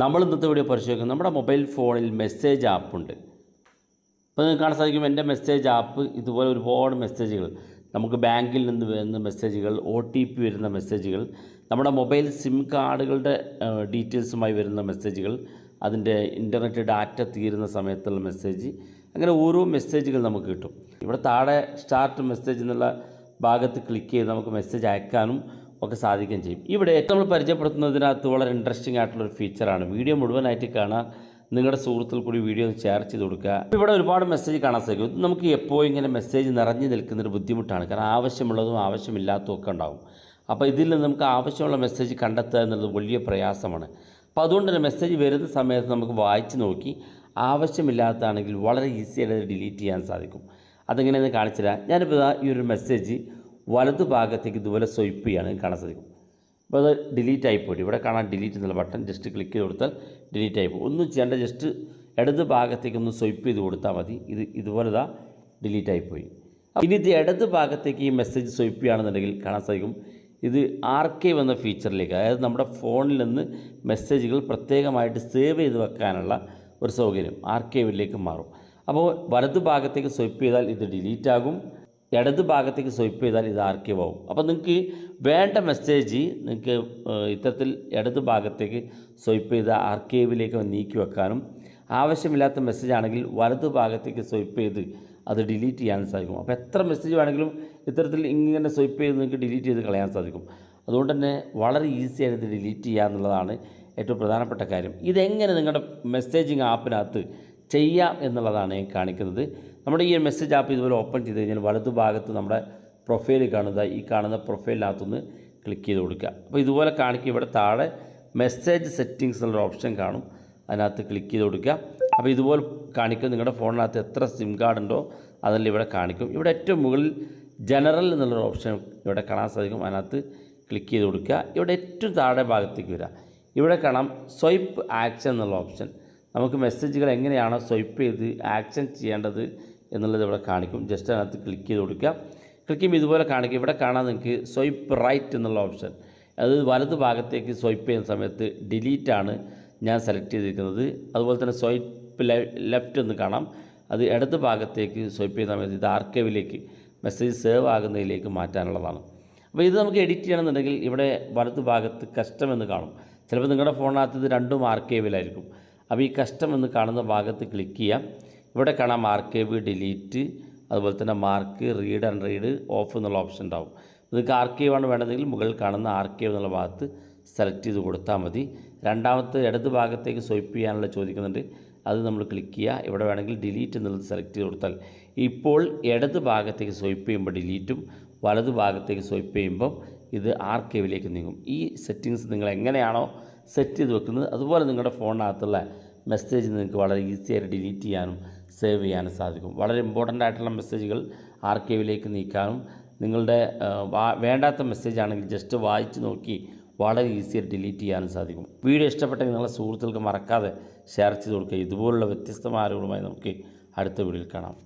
നമ്മൾ ഇന്നത്തെ വീഡിയോ പരിശോധിക്കുന്നത് നമ്മുടെ മൊബൈൽ ഫോണിൽ മെസ്സേജ് ആപ്പുണ്ട് അപ്പോൾ നിങ്ങൾക്ക് കാണാൻ സാധിക്കും എന്റെ മെസ്സേജ് ആപ്പ് ഇതുപോലെ ഒരുപാട് മെസ്സേജുകൾ. നമുക്ക് ബാങ്കിൽ നിന്ന് വരുന്ന മെസ്സേജുകൾ ഒ ടി പി വരുന്ന മെസ്സേജുകൾ നമ്മുടെ മൊബൈൽ സിം കാർഡുകളുടെ ഡീറ്റെയിൽസുമായി വരുന്ന മെസ്സേജുകൾ അതിന്റെ ഇന്റർനെറ്റ് ഡാറ്റ തീരുന്ന സമയത്തുള്ള മെസ്സേജ് അങ്ങനെ ഓരോ മെസ്സേജുകൾ നമുക്ക് കിട്ടും. ഇവിടെ താഴെ സ്റ്റാർട്ട് മെസ്സേജ് എന്നുള്ള ഭാഗത്ത് ക്ലിക്ക് ചെയ്ത് നമുക്ക് മെസ്സേജ് അയക്കാനും ഒക്കെ സാധിക്കുകയും ചെയ്യും. ഇവിടെ നമ്മൾ പരിചയപ്പെടുത്തുന്നതിനകത്ത് വളരെ ഇൻട്രസ്റ്റിംഗ് ആയിട്ടുള്ളൊരു ഫീച്ചറാണ് വീഡിയോ മുഴുവനായിട്ട് കാണാൻ നിങ്ങളുടെ സുഹൃത്തുക്കൾ കൂടി വീഡിയോ ഒന്ന് ഷെയർ ചെയ്ത് കൊടുക്കുക. ഇവിടെ ഒരുപാട് മെസ്സേജ് കാണാൻ സാധിക്കും. നമുക്ക് എപ്പോഴും ഇങ്ങനെ മെസ്സേജ് നിറഞ്ഞു നിൽക്കുന്നൊരു ബുദ്ധിമുട്ടാണ്. കാരണം ആവശ്യമുള്ളതും ആവശ്യമില്ലാത്തതും ഒക്കെ ഉണ്ടാകും അപ്പോൾ ഇതിൽ നിന്ന് നമുക്ക് ആവശ്യമുള്ള മെസ്സേജ് കണ്ടെത്തുക എന്നുള്ളത് വലിയ പ്രയാസമാണ്. അപ്പോൾ അതുകൊണ്ട് തന്നെ മെസ്സേജ് വരുന്ന സമയത്ത് നമുക്ക് വായിച്ച് നോക്കി ആവശ്യമില്ലാത്തതാണെങ്കിൽ വളരെ ഈസിയായിട്ട് ഡിലീറ്റ് ചെയ്യാൻ സാധിക്കും. അതെങ്ങനെയെന്ന് കാണിച്ചു തരാം ഞാനിപ്പോൾ ഈ ഒരു മെസ്സേജ് വലതു ഭാഗത്തേക്ക് ഇതുപോലെ സ്വൈപ്പ് ചെയ്യാണ് കാണാൻ സാധിക്കും. അപ്പോൾ അത് ഡിലീറ്റ് ആയി ആയിപ്പോയി ഇവിടെ കാണാൻ ഡിലീറ്റ് എന്നുള്ള ബട്ടൺ ജസ്റ്റ് ക്ലിക്ക് ചെയ്ത് കൊടുത്താൽ ഡിലീറ്റ് പോകും. ഒന്നും ചെയ്യേണ്ട ജസ്റ്റ് ഇടത് ഭാഗത്തേക്ക് ഒന്ന് സ്വൈപ്പ് ചെയ്ത് കൊടുത്താൽ മതി. ഇത് ഇതുപോലെ ഇതാ ഡിലീറ്റ് ആയിപ്പോയി ഇനി ഇത് ഇടത് ഭാഗത്തേക്ക് ഈ മെസ്സേജ് സ്വൈപ്പ് ചെയ്യുകയാണെന്നുണ്ടെങ്കിൽ കാണാൻ സാധിക്കും. ഇത് ആർക്കൈവ് എന്ന ഫീച്ചറിലേക്ക് അതായത് നമ്മുടെ ഫോണിൽ നിന്ന് മെസ്സേജുകൾ പ്രത്യേകമായിട്ട് സേവ് ചെയ്ത് വെക്കാനുള്ള ഒരു സൗകര്യം ആർക്കൈവിലേക്ക് മാറും. അപ്പോൾ വലത് ഭാഗത്തേക്ക് സ്വൈപ്പ് ചെയ്താൽ ഇത് ഡിലീറ്റ് ആകും. ഇടത് ഭാഗത്തേക്ക് സ്വൈപ്പ് ചെയ്താൽ ഇത് ആർക്കീവ് ആവും. അപ്പോൾ നിങ്ങൾക്ക് വേണ്ട മെസ്സേജ് നിങ്ങൾക്ക് ഇത്തരത്തിൽ ഇടത് ഭാഗത്തേക്ക് സ്വൈപ്പ് ചെയ്ത് ആർക്കീവിലേക്ക് നീക്കി വെക്കാനും ആവശ്യമില്ലാത്ത മെസ്സേജ് ആണെങ്കിൽ വലത് ഭാഗത്തേക്ക് സ്വൈപ്പ് ചെയ്ത് അത് ഡിലീറ്റ് ചെയ്യാൻ സാധിക്കും. അപ്പോൾ എത്ര മെസ്സേജ് വേണമെങ്കിലും ഇത്തരത്തിൽ ഇങ്ങനെ സ്വൈപ്പ് ചെയ്ത് നിങ്ങൾക്ക് ഡിലീറ്റ് ചെയ്ത് കളയാൻ സാധിക്കും. അതുകൊണ്ട് തന്നെ വളരെ ഈസി ആയിട്ട് ഇത് ഡിലീറ്റ് ചെയ്യുക എന്നുള്ളതാണ് ഏറ്റവും പ്രധാനപ്പെട്ട കാര്യം. ഇതെങ്ങനെ നിങ്ങളുടെ മെസ്സേജിങ് ആപ്പിനകത്ത് ചെയ്യാം എന്നുള്ളതാണ് കാണിക്കുന്നത്. നമ്മുടെ ഈ മെസ്സേജ് ആപ്പ് ഇതുപോലെ ഓപ്പൺ ചെയ്ത് കഴിഞ്ഞാൽ വലതു ഭാഗത്ത് നമ്മുടെ പ്രൊഫൈൽ കാണുക ഈ കാണുന്ന പ്രൊഫൈലിനകത്തുനിന്ന് ക്ലിക്ക് ചെയ്ത് കൊടുക്കുക. അപ്പോൾ ഇതുപോലെ കാണിക്കുക. ഇവിടെ താഴെ മെസ്സേജ് സെറ്റിങ്സ് എന്നുള്ള ഓപ്ഷൻ കാണും. അതിനകത്ത് ക്ലിക്ക് ചെയ്ത് കൊടുക്കുക. അപ്പോൾ ഇതുപോലെ കാണിക്കും നിങ്ങളുടെ ഫോണിനകത്ത് എത്ര സിം കാർഡ് ഉണ്ടോ അതെല്ലാം ഇവിടെ കാണിക്കും. ഇവിടെ ഏറ്റവും മുകളിൽ ജനറൽ എന്നുള്ളൊരു ഓപ്ഷൻ ഇവിടെ കാണാൻ സാധിക്കും. അതിനകത്ത് ക്ലിക്ക് ചെയ്ത് കൊടുക്കുക. ഇവിടെ ഏറ്റവും താഴെ ഭാഗത്തേക്ക് വരിക. ഇവിടെ കാണാം സ്വൈപ്പ് ആക്ഷൻ എന്നുള്ള ഓപ്ഷൻ നമുക്ക് മെസ്സേജുകൾ എങ്ങനെയാണ് സ്വൈപ്പ് ചെയ്ത് ആക്ഷൻ ചെയ്യേണ്ടത് എന്നുള്ളത് ഇവിടെ കാണിക്കും. ജസ്റ്റ് അതിനകത്ത് ക്ലിക്ക് ചെയ്ത് കൊടുക്കുക. ക്ലിക്ക് ചെയ്യുമ്പോൾ ഇതുപോലെ കാണിക്കും. ഇവിടെ കാണാൻ നിങ്ങൾക്ക് സ്വൈപ്പ് റൈറ്റ് എന്നുള്ള ഓപ്ഷൻ അത് വലത് ഭാഗത്തേക്ക് സ്വൈപ്പ് ചെയ്യുന്ന സമയത്ത് ഡിലീറ്റ് ആണ് ഞാൻ സെലക്ട് ചെയ്തിരിക്കുന്നത്. അതുപോലെ തന്നെ സ്വൈപ്പ് ലെഫ്റ്റ് എന്ന് കാണാം. അത് ഇടത് ഭാഗത്തേക്ക് സ്വൈപ്പ് ചെയ്യുന്ന സമയത്ത് ഇത് ആർക്കൈവിലേക്ക് മെസ്സേജ് സേവ് ആകുന്നതിലേക്ക് മാറ്റാനുള്ളതാണ്. അപ്പോൾ ഇത് നമുക്ക് എഡിറ്റ് ചെയ്യണമെന്നുണ്ടെങ്കിൽ ഇവിടെ വലത് ഭാഗത്ത് കസ്റ്റം എന്ന് കാണും. ചിലപ്പോൾ നിങ്ങളുടെ ഫോണിനകത്ത് ഇത് രണ്ടും ആർക്കൈവിലായിരിക്കും അപ്പോൾ ഈ കസ്റ്റം എന്ന് കാണുന്ന ഭാഗത്ത് ക്ലിക്ക് ചെയ്യാം. ഇവിടെ കാണാം ആർക്കൈവ് ഡിലീറ്റ് അതുപോലെ തന്നെ mark read and read off എന്നുള്ള ഓപ്ഷൻ ഉണ്ടാവും. നിങ്ങൾക്ക് ആർക്കൈവ് ആണ് വേണ്ടതെങ്കിൽ മുകളിൽ കാണുന്ന ആർക്കൈവ് എന്നുള്ള ഭാഗത്ത് സെലക്ട് ചെയ്ത് കൊടുത്താൽ മതി. രണ്ടാമത്തെ ഇടത് ഭാഗത്തേക്ക് സ്വൈപ്പ് ചെയ്യാനുള്ള ചോദിക്കുന്നുണ്ട്. അത് നമ്മൾ ക്ലിക്ക് ചെയ്യുക. ഇവിടെ വേണമെങ്കിൽ ഡിലീറ്റ് എന്നുള്ളത് സെലക്ട് ചെയ്ത് കൊടുത്താൽ ഇപ്പോൾ ഇടത് ഭാഗത്തേക്ക് സ്വൈപ്പ് ചെയ്യുമ്പോൾ ഡിലീറ്റും വലത് ഭാഗത്തേക്ക് സ്വൈപ്പ് ചെയ്യുമ്പോൾ ഇത് ആർക്കൈവിലേക്ക് നീങ്ങും. ഈ സെറ്റിങ്സ് നിങ്ങൾ എങ്ങനെയാണോ സെറ്റ് ചെയ്ത് വെക്കുന്നത്. അതുപോലെ നിങ്ങളുടെ ഫോണിനകത്തുള്ള മെസ്സേജ് നിങ്ങൾക്ക് വളരെ ഈസി ആയിട്ട് ഡിലീറ്റ് ചെയ്യാനും സേവ് ചെയ്യാനും സാധിക്കും. വളരെ ഇമ്പോർട്ടന്റ് ആയിട്ടുള്ള മെസ്സേജുകൾ ആർക്കൈവിലേക്ക് നീക്കാനും നിങ്ങളുടെ വേണ്ടാത്ത മെസ്സേജ് ആണെങ്കിൽ ജസ്റ്റ് വായിച്ച് നോക്കി വളരെ ഈസിയായിട്ട് ഡിലീറ്റ് ചെയ്യാനും സാധിക്കും. വീഡിയോ ഇഷ്ടപ്പെട്ടെങ്കിൽ നിങ്ങളുടെ സുഹൃത്തുക്കൾക്ക് മറക്കാതെ ഷെയർ ചെയ്ത് കൊടുക്കുക. ഇതുപോലുള്ള വ്യത്യസ്തമായ അറിവുകളുമായി നമുക്ക് അടുത്ത വീഡിയോയിൽ കാണാം.